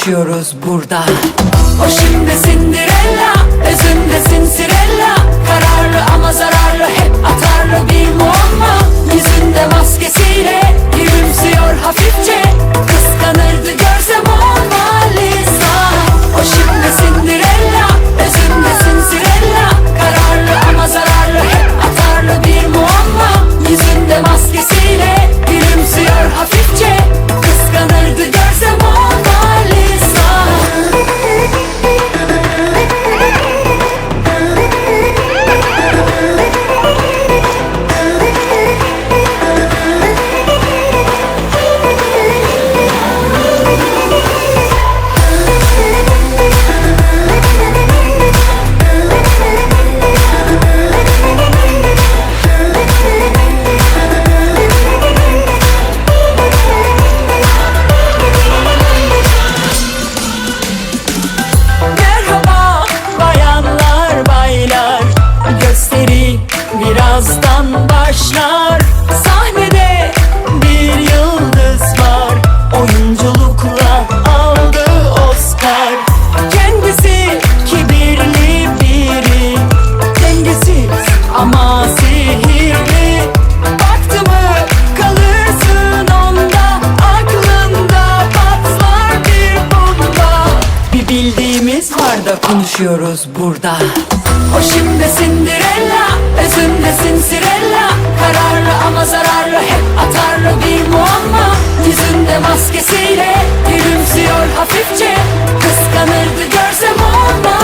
yaşıyoruz burada. O şimdi Cinderella, özünde Cinderella Kararlı ama zararlı hep atarlı bir muamma. Yüzünde maskesiyle gülümsüyor hafifçe. Duygularda konuşuyoruz burada. O şimdi Cinderella Özünde sinsirella Kararlı ama zararlı Hep atarlı bir muamma. Yüzünde maskesiyle Gülümsüyor hafifçe. Kıskanırdı görsem olmaz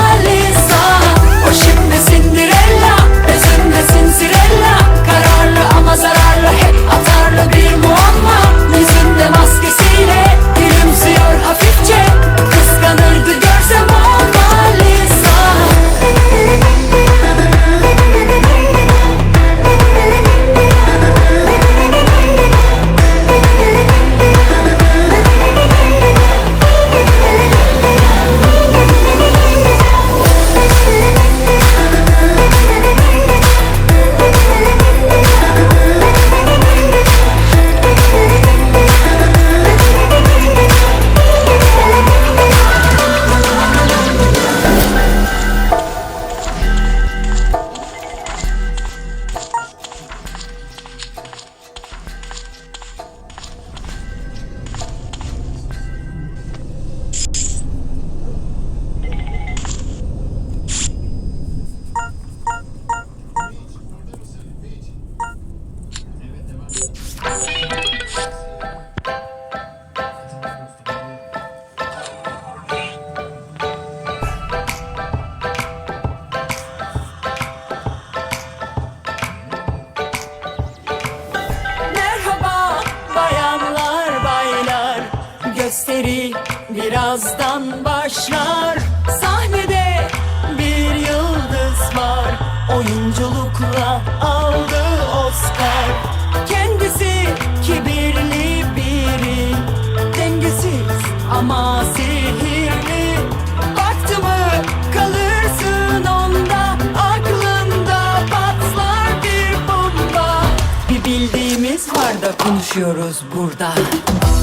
konuşuyoruz burada.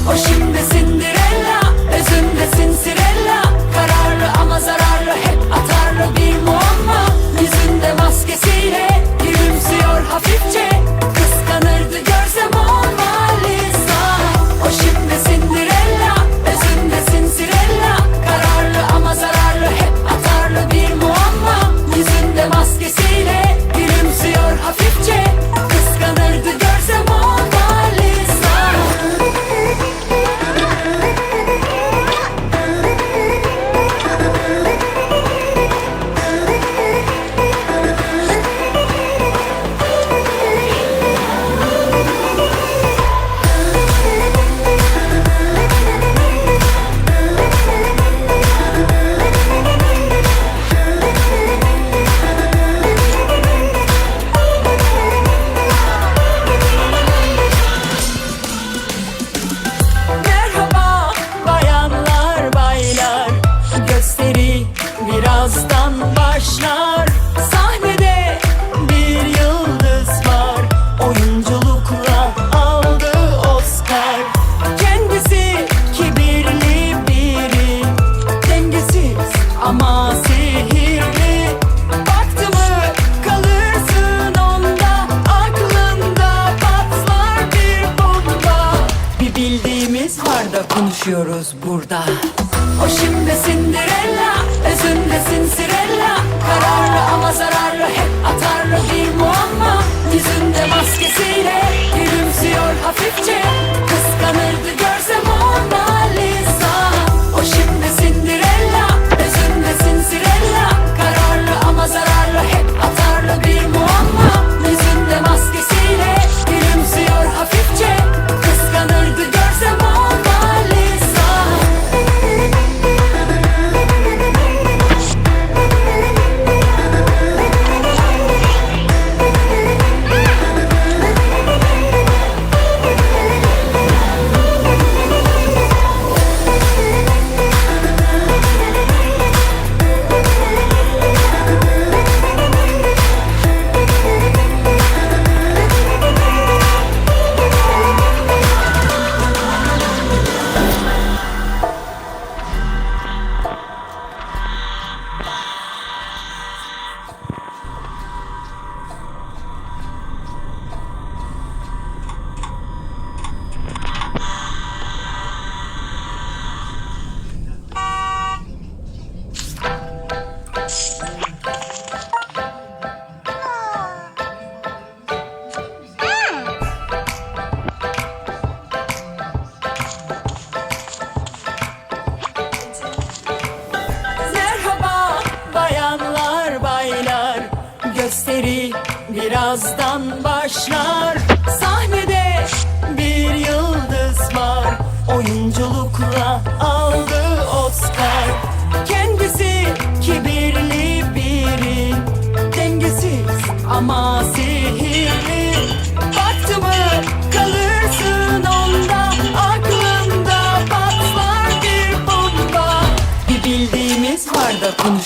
O şimdi Cinderella, özünde Cinderella Kararlı ama zararlı hep atarlı bir muamma. Yüzünde maskesiyle gülümsüyor hafifçe.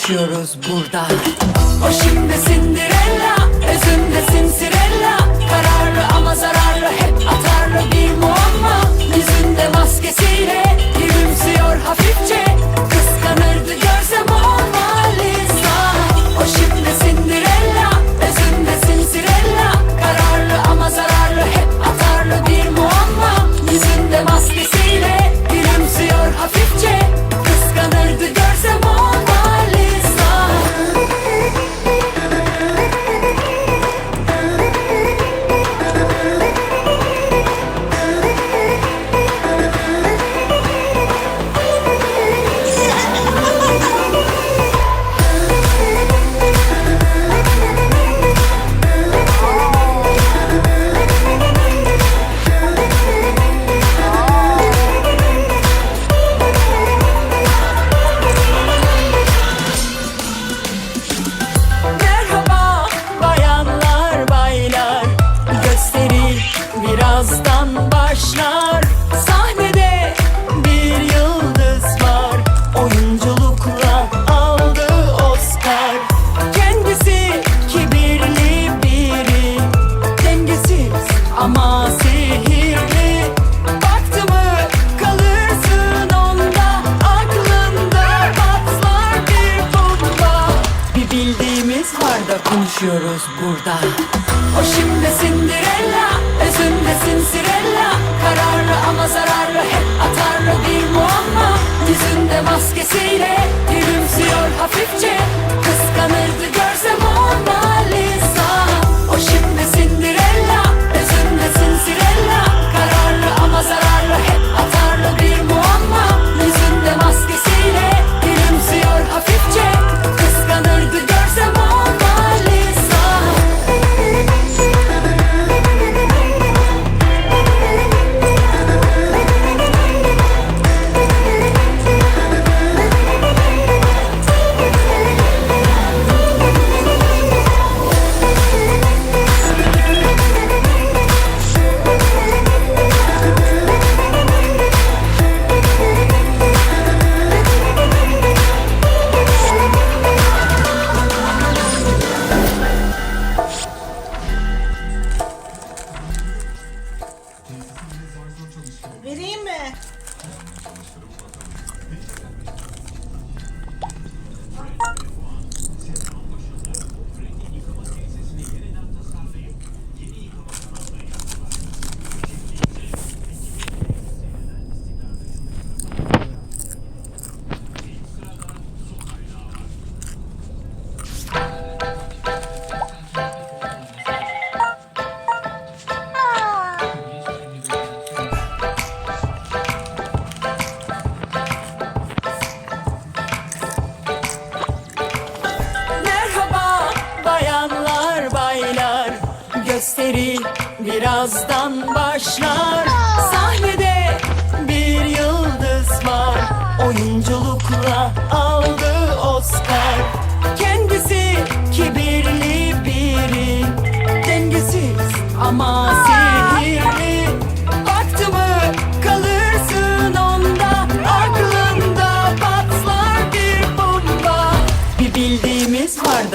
Da konuşuyoruz burada. O şimdi Cinderella Özünde Cincirella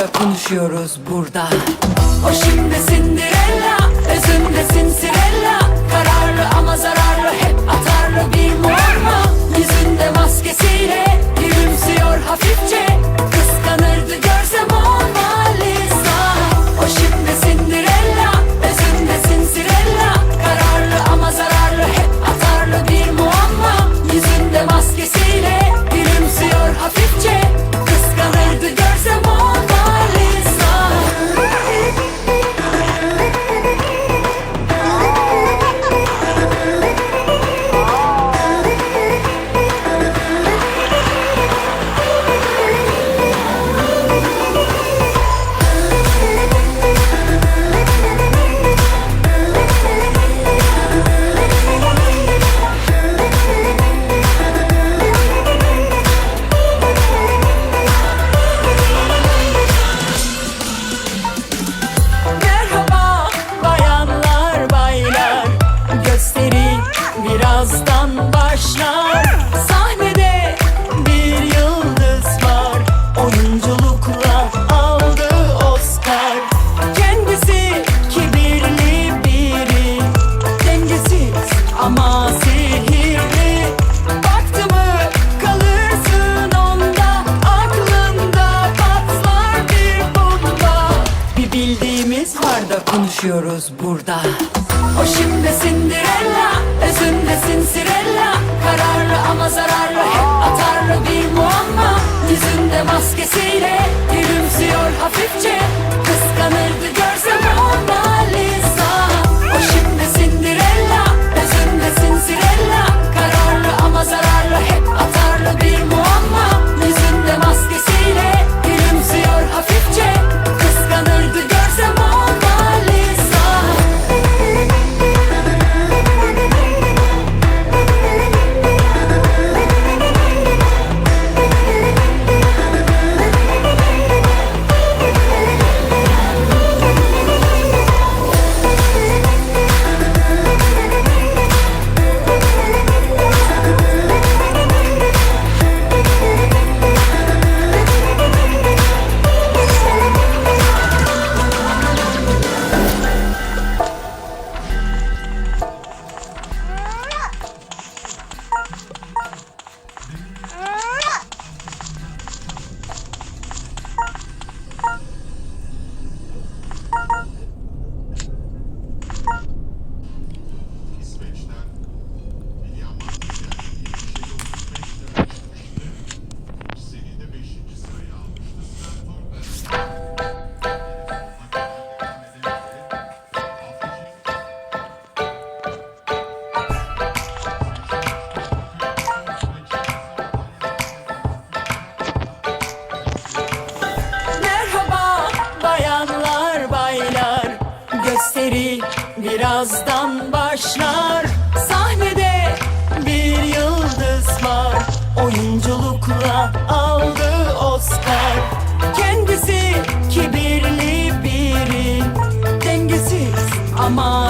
aşka konuşuyoruz burada. O şimdi Cinderella, özünde Cinderella Kararlı ama zararlı hep atarlı bir muamma. Yüzünde maskesiyle gülümsüyor hafifçe. Kıskanırdı görsem o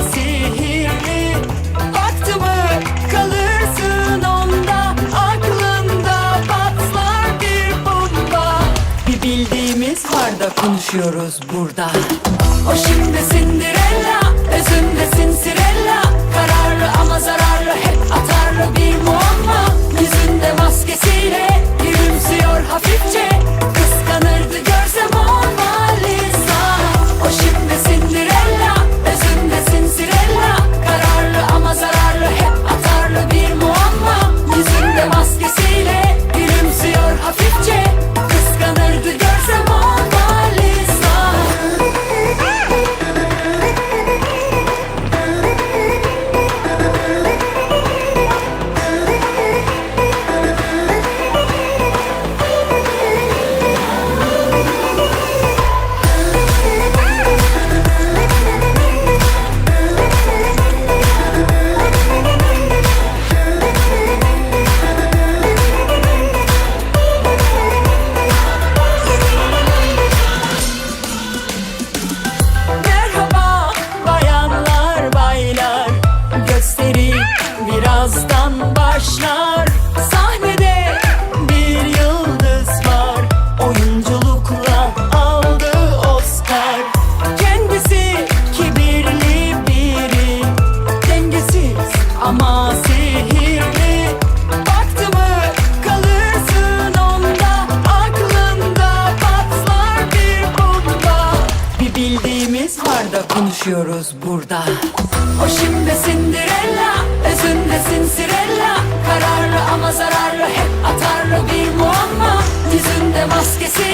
sihirli. Baktı kalırsın onda Aklında patlar bir bomba. Bir bildiğimiz var da konuşuyoruz burada. O şimdi Cinderella, özünde Cinderella Kararlı ama zararlı hep atarlı bir muamma. Yüzünde maskesiyle gülümsüyor hafifçe. alkışlar Sahnede bir yıldız var. Oyunculukla aldı Oscar. Kendisi kibirli biri Dengesiz ama sihirli. Baktı mı kalırsın onda Aklında patlar bir bomba. Bir bildiğimiz var da konuşuyoruz burada. O şimdi Cinderella zararlı Hep atarlı bir muamma. Yüzünde maskesiyle